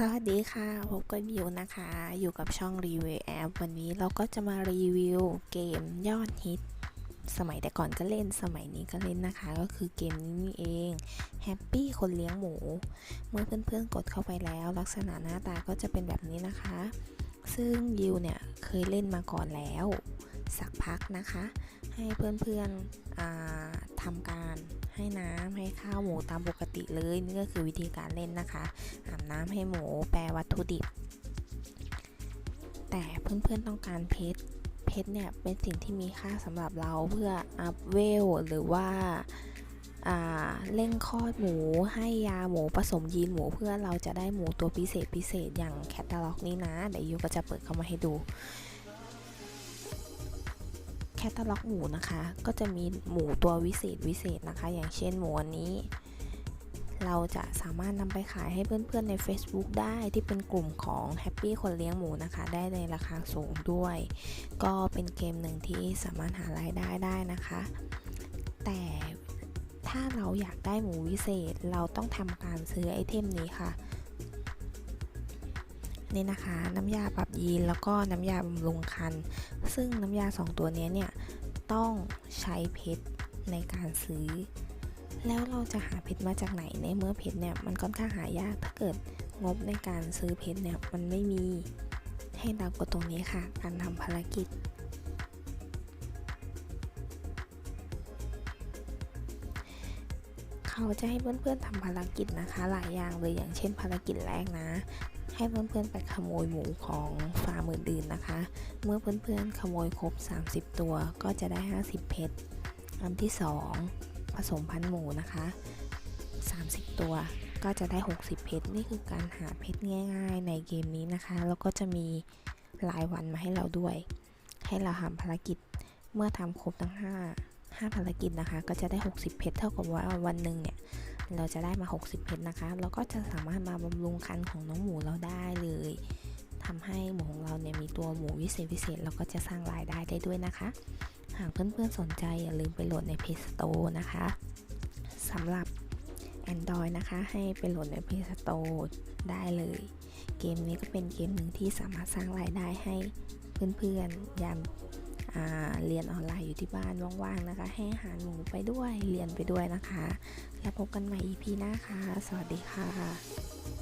สวัสดีค่ะ พบกับบิวนะคะ อยู่กับช่องรีวิวแอปวันนี้เราก็จะมารีวิวเกมยอดฮิต สมัยแต่ก่อนก็เล่นสมัยนี้ก็เล่นนะคะ ก็คือเกมนี้นี่เองแฮปปี้คนเลี้ยงหมู เมื่อเพื่อนๆกดเข้าไปแล้ว ลักษณะหน้าตาก็จะเป็นแบบนี้นะคะ ซึ่งยิวเนี่ยเคยเล่นมาก่อนแล้ว สักพักนะคะ ให้เพื่อนๆทำการให้น้ำให้ ข้าวหมูตามปกติเลยนี่ก็คือวิธีการเล่นนะคะอาบน้ำให้หมูแปรวัตถุดิบ แต่เพื่อนๆต้องการเพชรเพชรเนี่ยเป็นสิ่งที่มีค่าสำหรับเราเพื่ออัพเวลหรือว่าเร่งคลอดหมูให้ยาหมูผสมยีนหมูเพื่อเราจะได้หมูตัวพิเศษพิเศษอย่างแคตตาล็อกนี้นะ เดี๋ยวยูก็จะเปิดเข้ามาให้ดู ตตาล็อกหมูนะคะ ก็จะมีหมูตัววิเศษวิเศษนะคะ อย่างเช่นหมูอันนี้ เราจะสามารถนำไปขายให้เพื่อนๆใน Facebook ได้ที่เป็นกลุ่มของ Happy คนเลี้ยงหมูนะคะ ได้ในราคาสูงด้วย ก็เป็นเกมหนึ่งที่สามารถหารายได้ได้นะคะ แต่ถ้าเราอยากได้หมูวิเศษเราต้องทำการซื้อไอเทมนี้ค่ะนี่นะคะน้ำยาปรับยีนแล้วก็น้ำยาบำรุงคัน ซึ่งน้ำยาสองตัวนี้เนี่ย ต้องใช้เพชรในการซื้อ แล้วเราจะหาเพชรมาจากไหนในเมื่อเพชรเนี่ยมันค่อนข้างหายากถ้าเกิดงบในการซื้อเพชรเนี่ยมันไม่มีให้เรากดตรงนี้ค่ะ การทำภารกิจ เขาจะให้เพื่อนๆทำภารกิจนะคะ หลายอย่างเลยอย่างเช่นภารกิจแรกนะ ให้เพื่อนๆไปขโมยหมูของฟาร์มอื่นๆนะคะ เมื่อเพื่อนๆขโมยครบ 30 ตัวก็จะได้ 50 เพชรอันที่ 2 ผสมพันธุ์หมูนะคะ 30 ตัวก็จะได้ 60 เพชรนี่คือการหาเพชรง่าย ๆ ในเกมนี้นะคะ แล้วก็จะมีรายวันมาให้เราด้วย ให้เราทำภารกิจเมื่อทำครบทั้ง 5 5ภารกิจนะคะ ก็จะได้ 60 เพชรเท่ากับว่าวันหนึ่งเนี่ย เราจะได้มา 60 เพชรนะคะแล้วก็จะสามารถมาบำรุงคันของน้องหมูเราได้เลยทำให้หมูของเราเนี่ยมีตัวหมูวิเศษวิเศษแล้วก็จะสร้างรายได้ได้ด้วยนะคะ หากเพื่อนๆสนใจอย่าลืมไปโหลดใน Play Store นะคะสำหรับ Android นะคะ ให้ไปโหลดใน Play Store ได้เลย เกมนี้ก็เป็นเกมหนึ่งที่สามารถสร้างรายได้ให้เพื่อนๆยาม เรียนออนไลน์อยู่ที่บ้านว่างๆนะคะ ให้อาหารหมูไปด้วยเรียนไปด้วยนะคะ แล้วพบกันใหม่ EP หน้าค่ะ สวัสดีค่ะ